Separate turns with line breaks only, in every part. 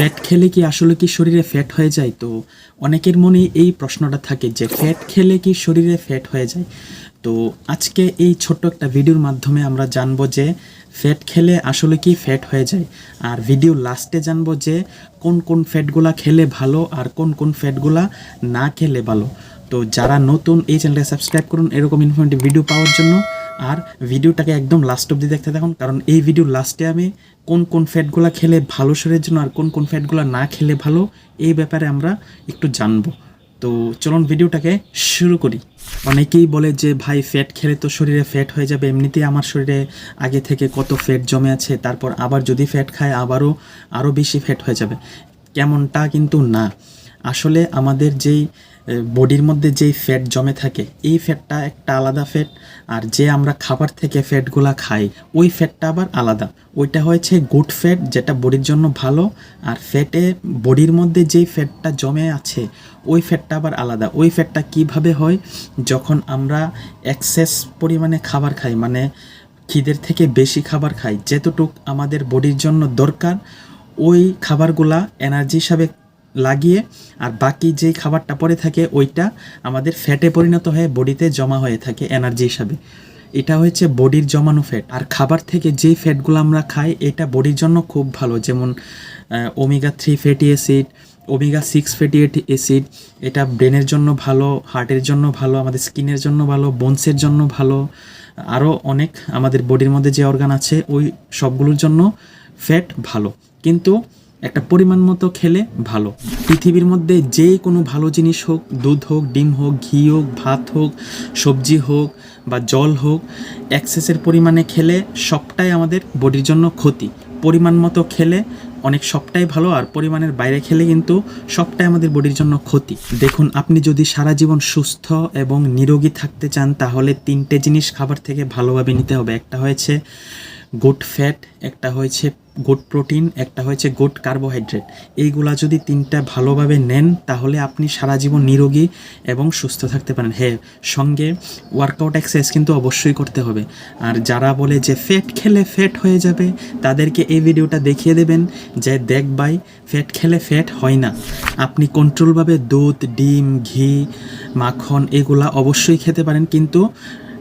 Fat খেলে কি আসলে কি শরীরে ফ্যাট হয়ে যায়? তো অনেকের মনে এই প্রশ্নটা থাকে যে ফ্যাট খেলে কি শরীরে ফ্যাট হয়ে যায়? তো আজকে এই ছোট্ট একটা ভিডিওর মাধ্যমে আমরা জানব যে ফ্যাট খেলে আসলে কি ফ্যাট হয়ে যায়? আর ভিডিও লাস্টে জানব যে কোন কোন ফ্যাটগুলা খেলে ভালো আর কোন কোন ফ্যাটগুলা না খেলে ভালো। তো যারা নতুন এই চ্যানেলটা সাবস্ক্রাইব করুন এরকম ইনফরমেটিভ ভিডিও পাওয়ার জন্য। আর ভিডিওটাকে একদম লাস্ট অবধি দেখতে থাকুন, কারণ এই ভিডিও লাস্টে আমি কোন কোন ফ্যাটগুলো খেলে ভালো শরীরের জন্য আর কোন কোন ফ্যাটগুলো না খেলে ভালো, এই ব্যাপারে আমরা একটু জানব। তো চলুন ভিডিওটাকে শুরু করি। অনেকেই বলে যে, ভাই ফ্যাট খেলে তো শরীরে ফ্যাট হয়ে যাবে, এমনিতেই আমার শরীরে আগে থেকে কত ফ্যাট জমে আছে, তারপর আবার যদি ফ্যাট খায়, আবারও আরও বেশি ফ্যাট হয়ে যাবে। কেমনটা কিন্তু না। আসলে আমাদের যেই বডির মধ্যে যেই ফ্যাট জমে থাকে, এই ফ্যাটটা একটা আলাদা ফ্যাট আর যে আমরা খাবার থেকে ফ্যাটগুলা খাই, ওই ফ্যাটটা আবার আলাদা। ওইটা হয়েছে গুড ফ্যাট যেটা বডির জন্য ভালো, আর ফ্যাটে বডির মধ্যে যেই ফ্যাটটা জমে আছে, ওই ফ্যাটটা আবার আলাদা। ওই ফ্যাটটা কীভাবে হয়? যখন আমরা এক্সেস পরিমাণে খাবার খাই মানে খিদের থেকে বেশি খাবার খাই, যেতটুক আমাদের বডির জন্য দরকার, ওই খাবারগুলা এনার্জি হিসাবে লাগিয়ে আর বাকি যেই খাবারটা পরে থাকে ওইটা আমাদের ফ্যাটে পরিণত হয়ে বডিতে জমা হয়ে থাকে এনার্জি হিসাবে। এটা হচ্ছে বডির জমানো ফ্যাট। আর খাবার থেকে যেই ফ্যাটগুলো আমরা খাই, এটা বডির জন্য খুব ভালো। যেমন omega three fatty acid omega six fatty acid এটা ব্রেনের জন্য ভালো, হার্টের জন্য ভালো, আমাদের স্কিনের জন্য ভালো, বোনসের জন্য ভালো, আরও অনেক আমাদের বডির মধ্যে যে অর্গান আছে, ওই সবগুলোর জন্য ফ্যাট ভালো। কিন্তু একটা পরিমাণ মতো খেলে ভালো। পৃথিবীর মধ্যে যে কোনো ভালো জিনিস হোক, দুধ হোক, ডিম হোক, ঘি হোক, ভাত হোক, সবজি হোক বা জল হোক, এক্সেসের পরিমাণে খেলে সবটাই আমাদের বডির জন্য ক্ষতি। পরিমাণ মতো খেলে অনেক সবটাই ভালো আর পরিমাণের বাইরে খেলে কিন্তু সবটাই আমাদের বডির জন্য ক্ষতি। দেখুন, আপনি যদি সারা জীবন সুস্থ এবং নিরোগী থাকতে চান, তাহলে তিনটে জিনিস খাবার থেকে ভালোভাবে নিতে হবে। একটা হয়েছে গুড ফ্যাট একটা হয়েছে গুড প্রোটিন একটা হয়েছে গুড কার্বোহাইড্রেট এইগুলা যদি তিনটা ভালোভাবে নেন, তাহলে আপনি সারা জীবন নিরোগী এবং সুস্থ থাকতে পারেন। হ্যাঁ সঙ্গে ওয়ার্কআউট এক্সারসাইজ কিন্তু অবশ্যই করতে হবে। আর যারা বলে যে ফ্যাট খেলে ফ্যাট হয়ে যাবে, তাদেরকে এই ভিডিওটা দেখিয়ে দেবেন যে দেখ ভাই ফ্যাট খেলে ফ্যাট হয় না। আপনি কন্ট্রোলভাবে দুধ, ডিম, ঘি, মাখন, এগুলা অবশ্যই খেতে পারেন। কিন্তু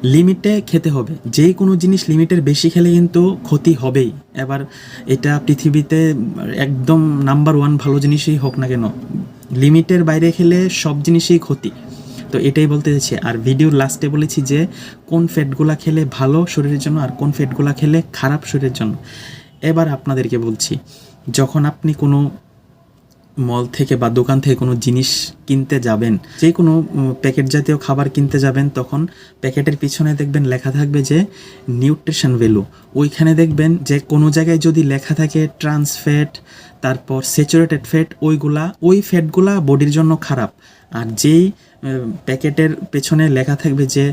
লিমিটে খেতে হবে। যে কোনো জিনিস লিমিটের বেশি খেলে কিন্তু ক্ষতি হবেই। এবার এটা পৃথিবীতে একদম নাম্বার ওয়ান ভালো জিনিসই হোক না কেন, লিমিটের বাইরে খেলে সব জিনিসই ক্ষতি। তো এটাই বলতে চাইছি। আর ভিডিওর লাস্টে বলেছি যে, কোন ফ্যাটগুলা খেলে ভালো শরীরের জন্য আর কোন ফ্যাটগুলা খেলে খারাপ শরীরের জন্য। এবার আপনাদেরকে বলছি, যখন আপনি কোনো মল থেকে বা দোকান থেকে কোনো জিনিস কিনতে যাবেন যে কোনো প্যাকেট জাতীয় খাবার কিনতে যাবেন, তখন প্যাকেটের পিছনে দেখবেন লেখা থাকবে যে নিউট্রিশন ভ্যালু ওইখানে দেখবেন যে কোনো জায়গায় যদি লেখা থাকে ট্রান্স ফ্যাট তারপর স্যাচুরেটেড ফ্যাট ওইগুলা, ওই ফ্যাটগুলা বডির জন্য খারাপ। আর যেই প্যাকেটের পেছনে লেখা থাকবে যে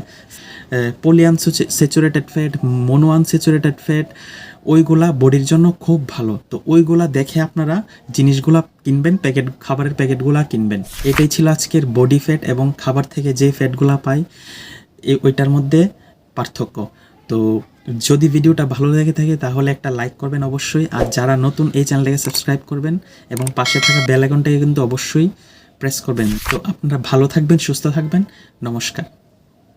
polyunsaturated fat monounsaturated fat ওইগুলা বডির জন্য খুব ভালো। তো ওইগুলা দেখে আপনারা জিনিসগুলা কিনবেন, প্যাকেট, খাবারের প্যাকেটগুলা কিনবেন। এটাই ছিল আজকের বডি ফ্যাট এবং খাবার থেকে যে ফ্যাটগুলা পাই ওইটার মধ্যে পার্থক্য। তো যদি ভিডিওটা ভালো লেগে থাকে, তাহলে একটা লাইক করবেন অবশ্যই। আর যারা নতুন, এই চ্যানেলটাকে সাবস্ক্রাইব করবেন এবং পাশে থাকা বেল আইকনটাকে কিন্তু অবশ্যই প্রেস করবেন। তো আপনারা ভালো থাকবেন, সুস্থ থাকবেন। নমস্কার।